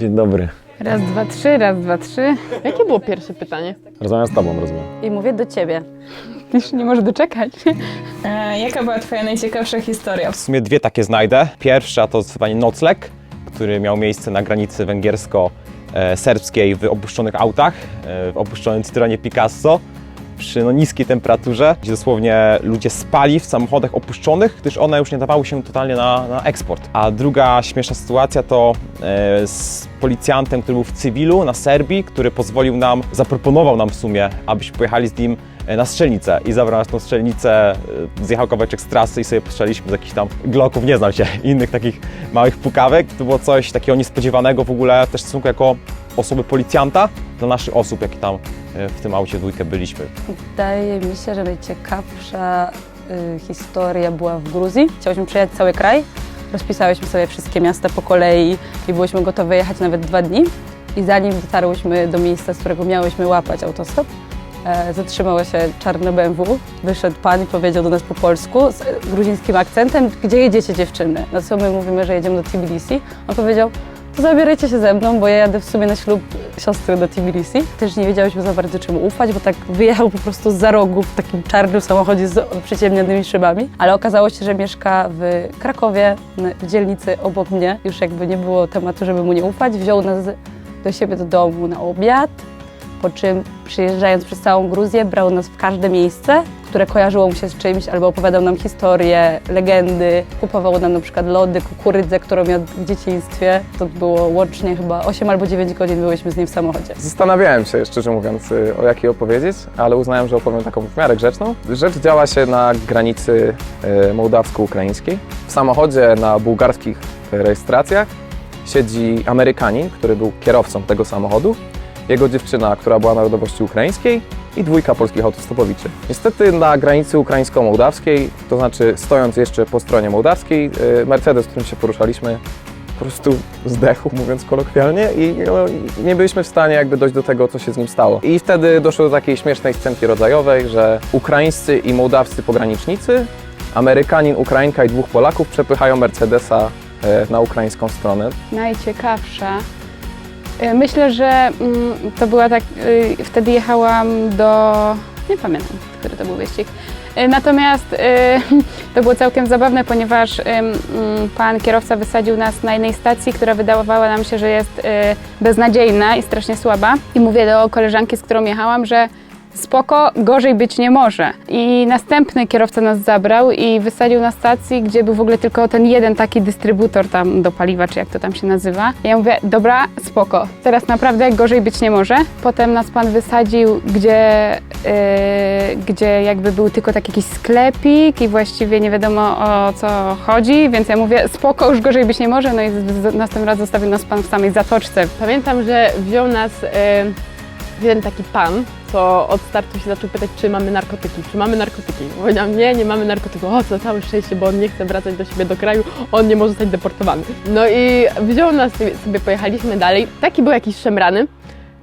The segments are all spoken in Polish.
Dzień dobry. Raz, dwa, trzy, raz, dwa, trzy. Jakie było pierwsze pytanie? Rozmawiam z tobą, rozumiem. I mówię do ciebie. Już nie może doczekać. E, jaka była twoja najciekawsza historia? W sumie dwie takie znajdę. Pierwsza to zdecydowanie nocleg, który miał miejsce na granicy węgiersko-serbskiej w opuszczonych autach, e, w opuszczonym Citroenie Picasso przy no, niskiej temperaturze, gdzie dosłownie ludzie spali w samochodach opuszczonych, gdyż one już nie dawały się totalnie na, na eksport. A druga śmieszna sytuacja to e, z policjantem, który był w cywilu na Serbii, który pozwolił nam, zaproponował nam w sumie, abyśmy pojechali z nim e, na strzelnicę i zabrał nas tą strzelnicę, e, zjechał kawałeczek z trasy i sobie postrzeliliśmy z jakichś tam gloków, nie znam się, innych takich małych pukawek. To było coś takiego niespodziewanego w ogóle też w stosunku jako osoby policjanta dla naszych osób, jakie tam e, w tym aucie dwójkę byliśmy. Wydaje mi się, że najciekawsza y, historia była w Gruzji. Chciałyśmy przejechać cały kraj. Rozpisałyśmy sobie wszystkie miasta po kolei i byłyśmy gotowe jechać nawet dwa dni. I zanim dotarłyśmy do miejsca, z którego miałyśmy łapać autostop, e, zatrzymało się czarne BMW. Wyszedł pan i powiedział do nas po polsku z gruzińskim akcentem, gdzie jedziecie dziewczyny? Na co my mówimy, że jedziemy do Tbilisi. On powiedział, zabierajcie się ze mną, bo ja jadę w sumie na ślub siostry do Tbilisi. Też nie wiedziałyśmy za bardzo czemu ufać, bo tak wyjechał po prostu za rogu w takim czarnym samochodzie z przyciemnionymi szybami. Ale okazało się, że mieszka w Krakowie, w dzielnicy obok mnie. Już jakby nie było tematu, żeby mu nie ufać. Wziął nas do siebie do domu na obiad, po czym przyjeżdżając przez całą Gruzję brał nas w każde miejsce, które kojarzyło mu się z czymś, albo opowiadał nam historie, legendy, kupował nam na przykład lody, kukurydzę, którą miał w dzieciństwie. To było łącznie chyba 8 albo 9 godzin byłyśmy z nim w samochodzie. Zastanawiałem się, szczerze mówiąc, y, o jakiej opowiedzieć, ale uznałem, że opowiem taką w miarę grzeczną. Rzecz działa się na granicy y, mołdawsko-ukraińskiej. W samochodzie na bułgarskich rejestracjach siedzi Amerykanin, który był kierowcą tego samochodu, jego dziewczyna, która była narodowości ukraińskiej i dwójka polskich autostopowiczy. Niestety na granicy ukraińsko-mołdawskiej, to znaczy stojąc jeszcze po stronie mołdawskiej, y, Mercedes, którym się poruszaliśmy, po prostu zdechł, mówiąc kolokwialnie, i no, nie byliśmy w stanie jakby dojść do tego, co się z nim stało. I wtedy doszło do takiej śmiesznej scenki rodzajowej, że ukraińscy i mołdawscy pogranicznicy, Amerykanin, Ukrainka i dwóch Polaków przepychają Mercedesa e, na ukraińską stronę. Najciekawsza. Y, Myślę, że mm, to była tak. y, Wtedy jechałam do. Nie pamiętam, który to był wyścig. Y, Natomiast y, to było całkiem zabawne, ponieważ mm, pan kierowca wysadził nas na jednej stacji, która wydawała nam się, że jest beznadziejna i strasznie słaba. I mówię do koleżanki, z którą jechałam, że spoko, gorzej być nie może. I następny kierowca nas zabrał i wysadził na stacji, gdzie był w ogóle tylko ten jeden taki dystrybutor tam do paliwa, czy jak to tam się nazywa. Ja mówię, dobra, spoko, teraz naprawdę gorzej być nie może. Potem nas pan wysadził, gdzie, yy, gdzie jakby był tylko taki jakiś sklepik i właściwie nie wiadomo o co chodzi, więc ja mówię, spoko, już gorzej być nie może. No i z- z- następnym razem zostawił nas pan w samej zatoczce. Pamiętam, że wziął nas e, jeden taki pan, co od startu się zaczął pytać, czy mamy narkotyki, czy mamy narkotyki. Powiedziałam, nie, nie mamy narkotyków. O, co całe szczęście, bo on nie chce wracać do siebie do kraju, on nie może zostać deportowany. No i wziął nas, sobie pojechaliśmy dalej. Taki był jakiś szemrany.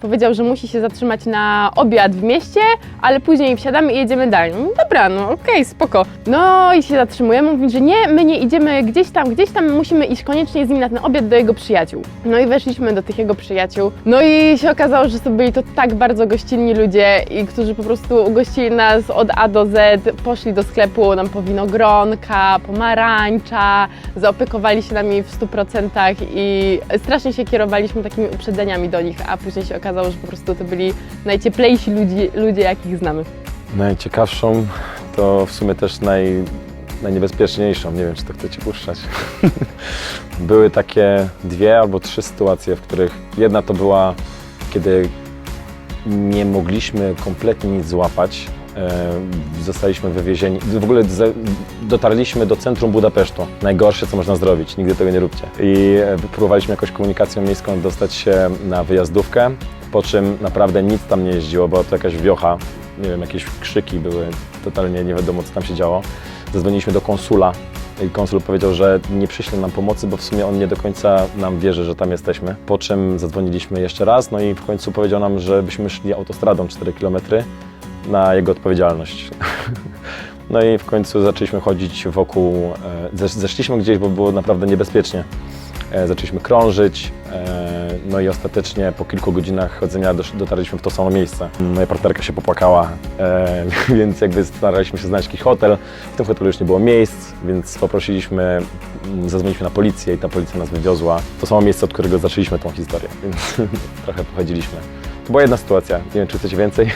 Powiedział, że musi się zatrzymać na obiad w mieście, ale później wsiadamy i jedziemy dalej. No dobra, no okej, spoko. No i się zatrzymujemy, mówi, że nie, my nie idziemy gdzieś tam, gdzieś tam, musimy iść koniecznie z nim na ten obiad do jego przyjaciół. No i weszliśmy do tych jego przyjaciół. No i się okazało, że to byli to tak bardzo gościnni ludzie, i którzy po prostu ugościli nas od A do Z, poszli do sklepu nam po winogronka, pomarańcza, zaopiekowali się nami w 100% i strasznie się kierowaliśmy takimi uprzedzeniami do nich, a później się okazało, że po prostu to byli najcieplejsi ludzi, ludzie, jakich znamy. Najciekawszą to w sumie też naj, najniebezpieczniejszą. Nie wiem, czy to chcecie puszczać. Były takie dwie albo trzy sytuacje, w których jedna to była, kiedy nie mogliśmy kompletnie nic złapać. Zostaliśmy wywiezieni. W ogóle dotarliśmy do centrum Budapesztu. Najgorsze, co można zrobić. Nigdy tego nie róbcie. I e, próbowaliśmy jakoś komunikacją miejską dostać się na wyjazdówkę, po czym naprawdę nic tam nie jeździło, była to jakaś wiocha. Nie wiem, jakieś krzyki były, totalnie nie wiadomo, co tam się działo. Zadzwoniliśmy do konsula i konsul powiedział, że nie przyśle nam pomocy, bo w sumie on nie do końca nam wierzy, że tam jesteśmy. Po czym zadzwoniliśmy jeszcze raz, no i w końcu powiedział nam, żebyśmy szli autostradą 4 km na jego odpowiedzialność. No i w końcu zaczęliśmy chodzić wokół, e, zesz- zeszliśmy gdzieś, bo było naprawdę niebezpiecznie. E, zaczęliśmy krążyć, e, no i ostatecznie po kilku godzinach chodzenia dotarliśmy w to samo miejsce. Moja partnerka się popłakała, więc jakby staraliśmy się znaleźć jakiś hotel. W tym hotelu już nie było miejsc, więc poprosiliśmy, mm, zadzwoniliśmy na policję i ta policja nas wywiozła. To samo miejsce, od którego zaczęliśmy tą historię, więc trochę pochodziliśmy. To była jedna sytuacja, nie wiem czy chcecie więcej.